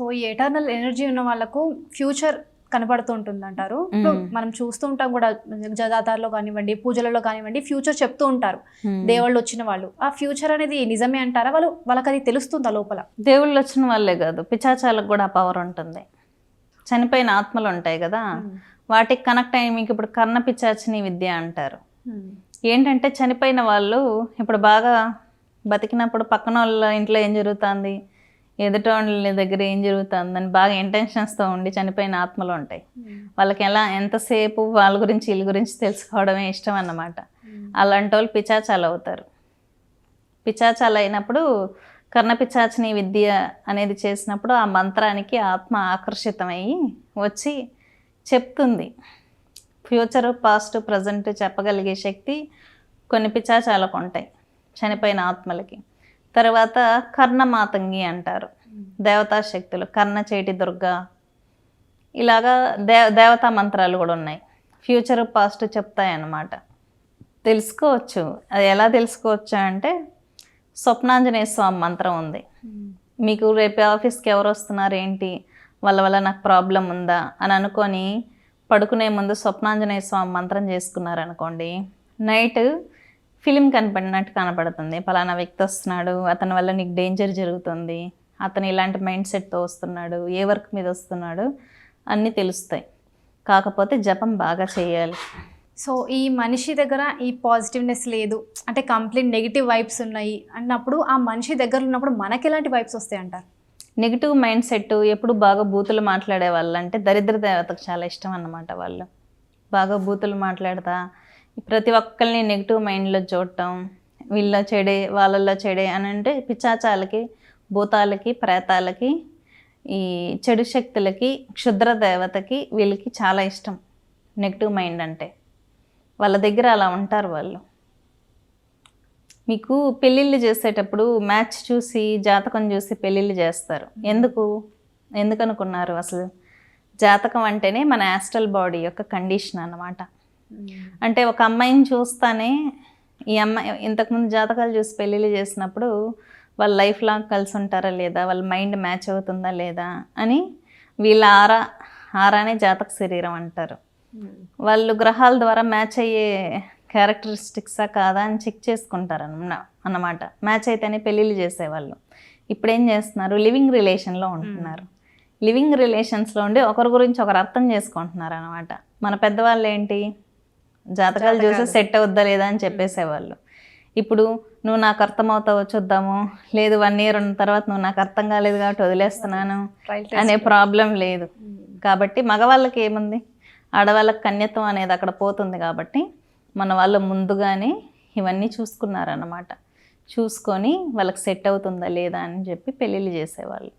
So ఈ eternal energy ఉన్న వాళ్ళకు ఫ్యూచర్ కనబడుతూ ఉంటుంది అంటారు మ్మ్. మనం చూస్తూ ఉంటాం కూడా జదాతార్లో కానివ్వండి పూజలలో కానివ్వండి ఫ్యూచర్ చెప్తూ ఉంటారు. Hmm. దేవుళ్ళు వచ్చిన వాళ్ళు. ఆ ఫ్యూచర్ అనేది నిజమే అంటారా? వాళ్ళు వాళ్ళకి అది తెలుస్తుందా లోపల? దేవుళ్ళు వచ్చిన వాళ్ళే కాదు పిచాచాలకు కూడా పవర్ ఉంటుంది. చనిపోయిన ఆత్మలు ఉంటాయి కదా. వాటికి కనెక్ట్ అయ్యి మీకు ఇప్పుడు కర్ణ పిచాచిని విద్య అంటారు. ఏంటంటే చనిపోయిన వాళ్ళు ఇప్పుడు బాగా బతికినప్పుడు పక్కన వాళ్ళ ఇంట్లో ఏం జరుగుతుంది? ఎదుటి వాళ్ళ దగ్గర ఏం జరుగుతుంది అని బాగా ఇంటెన్షన్స్తో ఉండి చనిపోయిన ఆత్మలు ఉంటాయి. వాళ్ళకి ఎలా ఎంతసేపు వాళ్ళ గురించి వీళ్ళ గురించి తెలుసుకోవడమే ఇష్టం అన్నమాట. అలాంటి వాళ్ళు పిచాచాలు అవుతారు. పిచాచాలు అయినప్పుడు కర్ణ పిచాచిని విద్య అనేది చేసినప్పుడు ఆ మంత్రానికి ఆత్మ ఆకర్షితమయ్యి వచ్చి చెప్తుంది. ఫ్యూచర్ పాస్ట్ ప్రజెంట్ చెప్పగలిగే శక్తి కొన్ని పిచాచాలకు ఉంటాయి. చనిపోయిన ఆత్మలకి. తర్వాత కర్ణమాతంగి అంటారు. దేవతా శక్తులు కర్ణ చేటి దుర్గా. ఇలాగా దేవ దేవతా మంత్రాలు కూడా ఉన్నాయి. ఫ్యూచర్ పాస్ట్ చెప్తాయి అన్నమాట తెలుసుకోవచ్చు. అది ఎలా తెలుసుకోవచ్చు అంటే స్వప్నాంజనేయ స్వామి మంత్రం ఉంది. మీకు రేపు ఆఫీస్కి ఎవరు వస్తున్నారు ఏంటి? వాళ్ళ వల్ల నాకు ప్రాబ్లం ఉందా? అని అనుకొని పడుకునే ముందు స్వప్నాంజనేయ స్వామి మంత్రం చేసుకున్నారనుకోండి నైట్ ఫిలిం కనపడినట్టు కనపడుతుంది. పలానా వ్యక్తి వస్తున్నాడు అతని వల్ల నీకు డేంజర్ జరుగుతుంది. అతను ఇలాంటి మైండ్ సెట్తో వస్తున్నాడు ఏ వర్క్ మీద వస్తున్నాడు అన్నీ తెలుస్తాయి. కాకపోతే జపం బాగా చేయాలి. సో ఈ మనిషి దగ్గర ఈ పాజిటివ్నెస్ లేదు అంటే కంప్లీట్ నెగిటివ్ వైబ్స్ ఉన్నాయి అన్నప్పుడు ఆ మనిషి దగ్గర ఉన్నప్పుడు మనకి ఎలాంటి వైబ్స్ వస్తాయి అంటారు నెగిటివ్ మైండ్ సెట్ ఎప్పుడు బాగా బూతులు మాట్లాడే వాళ్ళు అంటే దరిద్ర దేవతకు చాలా ఇష్టం అన్నమాట వాళ్ళు. బాగా బూతులు మాట్లాడతా ప్రతి ఒక్కరిని నెగిటివ్ మైండ్లో చూడటం వీళ్ళ చెడే వాళ్ళల్లో చెడే అని అంటే పిచాచాలకి భూతాలకి ప్రేతాలకి ఈ చెడు శక్తులకి క్షుద్ర దేవతకి వీళ్ళకి చాలా ఇష్టం. నెగిటివ్ మైండ్ అంటే. వాళ్ళ దగ్గర అలా ఉంటారు వాళ్ళు. మీకు పెళ్ళిళ్ళు చేసేటప్పుడు మ్యాచ్ చూసి జాతకం చూసి పెళ్ళిళ్ళు చేస్తారు. ఎందుకు? ఎందుకు అనుకున్నారు అసలు? జాతకం అంటేనే మన యాస్ట్రల్ బాడీ యొక్క కండిషన్ అన్నమాట. అంటే ఒక అమ్మాయిని చూస్తానే ఈ అమ్మాయి ఇంతకుముందు జాతకాలు చూసి పెళ్ళిళ్ళు చేసినప్పుడు వాళ్ళ లైఫ్ లాంగ్ కలిసి ఉంటారా లేదా? వాళ్ళ మైండ్ మ్యాచ్ అవుతుందా లేదా? అని వీళ్ళ ఆరా ఆరానే జాతక శరీరం అంటారు. వాళ్ళు గ్రహాల ద్వారా మ్యాచ్ అయ్యే క్యారెక్టరిస్టిక్సా కాదా అని చెక్ చేసుకుంటారు అన్న అన్నమాట. మ్యాచ్ అయితేనే పెళ్ళిళ్ళు చేసేవాళ్ళు. ఇప్పుడు ఏం చేస్తున్నారు? లివింగ్ రిలేషన్లో ఉంటున్నారు. లివింగ్ రిలేషన్స్లో ఉండి ఒకరి గురించి ఒకరు అర్థం చేసుకుంటున్నారు అనమాట మన పెద్దవాళ్ళు ఏంటి? జాతకాలు చూసి సెట్ అవుద్దా లేదా అని చెప్పేసేవాళ్ళు. ఇప్పుడు నువ్వు నాకు అర్థమవుతావో చూద్దాము. లేదు వన్ ఇయర్ ఉన్న తర్వాత నువ్వు నాకు అర్థం కాలేదు కాబట్టి వదిలేస్తున్నాను అనే ప్రాబ్లం లేదు. కాబట్టి మగవాళ్ళకి ఏముంది? ఆడవాళ్ళకి కన్యత్వం అనేది అక్కడ పోతుంది కాబట్టి మన వాళ్ళు ముందుగానే ఇవన్నీ చూసుకున్నారన్నమాట. చూసుకొని వాళ్ళకి సెట్ అవుతుందా లేదా అని చెప్పి పెళ్ళిళ్ళు చేసేవాళ్ళు.